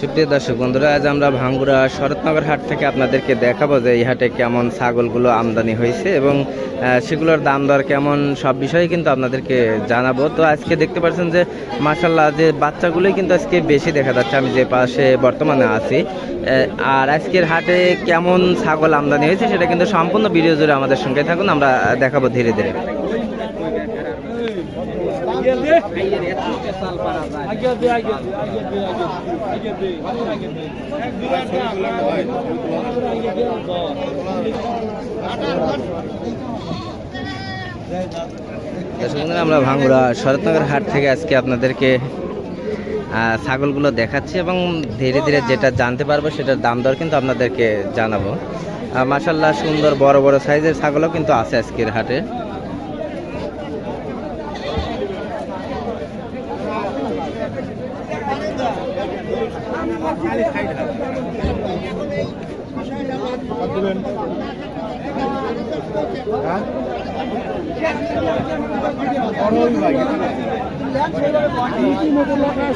সুপ্রিয় দর্শক বন্ধুরা, আজ আমরা ভাঙ্গুড়া শরৎনগর হাট থেকে আপনাদেরকে দেখাবো যে এই হাটে কেমন ছাগলগুলো আমদানি হয়েছে এবং সেগুলোর দাম দর কেমন সব বিষয়ে কিন্তু আপনাদেরকে জানাব। তো আজকে দেখতে পাচ্ছেন যে মাসাল্লাহ যে বাচ্চাগুলোই কিন্তু আজকে বেশি দেখা যাচ্ছে, আমি যে পাশে বর্তমানে আছি। আর আজকের হাটে কেমন ছাগল আমদানি হয়েছে সেটা কিন্তু সম্পূর্ণ ভিডিও জুড়ে আমাদের সঙ্গে থাকুন, আমরা দেখাবো ধীরে ধীরে। আমরা ভাঙ্গুড়া শরৎনগর হাট থেকে আজকে আপনাদেরকে ছাগলগুলো দেখাচ্ছি এবং ধীরে ধীরে যেটা জানতে পারব সেটার দাম দর কিন্তু আপনাদেরকে জানাব। মাসাল্লাহ সুন্দর বড় বড় সাইজের ছাগলও কিন্তু আছে আজকের হাটে।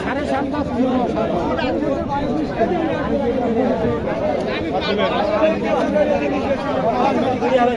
সাড়ে সাতটা আমি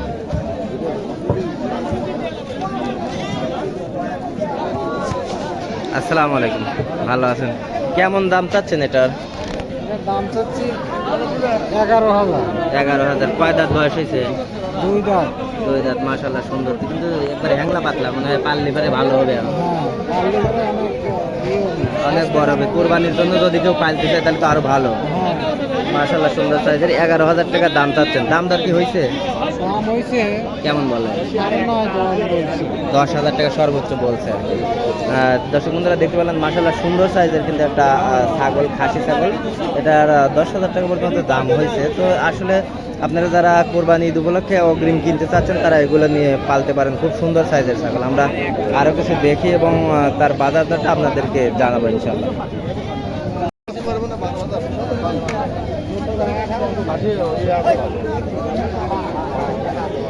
আসসালামু আলাইকুম। ভালো আছেন? কেমন দাম চাচ্ছেন এটার? দাম চাচ্ছি এগারো হাজার। এগারো হাজার। কয় দাঁত বয়স হয়েছে? দুই দাঁত। দুই দাঁত মাসাল্লাহ সুন্দর। কিন্তু একবারে হ্যাংলা পাতলা মনে হয় পাললে পরে ভালো হবে হ্যাঁ অনেক হবে। অনেক বড় হবে। কোরবানির জন্য যদি কেউ পালতে চায় তাহলে তো আরও ভালো। হ্যাঁ। মাসাল্লাহ সুন্দর সাইজের। এগারো হাজার টাকা দাম চাচ্ছেন। দাম দর কি হয়েছে? দাম হয়েছে কেমন বলে? দশ হাজার টাকা সর্বোচ্চ বলছে। দর্শক বন্ধুরা, দেখতে পেলেন মাসাল্লাহ সুন্দর সাইজের কিন্তু একটা ছাগল, খাসি ছাগল। এটার দশ হাজার টাকা পর্যন্ত দাম হয়েছে। তো আসলে আপনারা যারা কোরবানি ঈদ উপলক্ষে অগ্রিম কিনতে চাচ্ছেন, তারা এগুলো নিয়ে পালতে পারেন। খুব সুন্দর সাইজের ছাগল। আমরা আরও কিছু দেখি এবং তার বাজার দরটা আপনাদেরকে জানাব ইনশাল্লাহ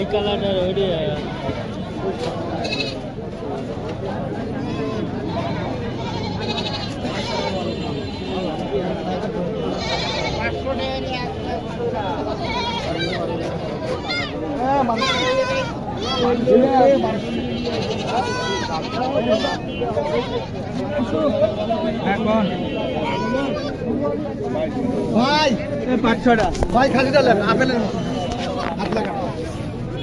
এই কালারটা ওইটা ভাই। পাঁচ ছটা ভাই ডালেন আপেলের হাত লাগা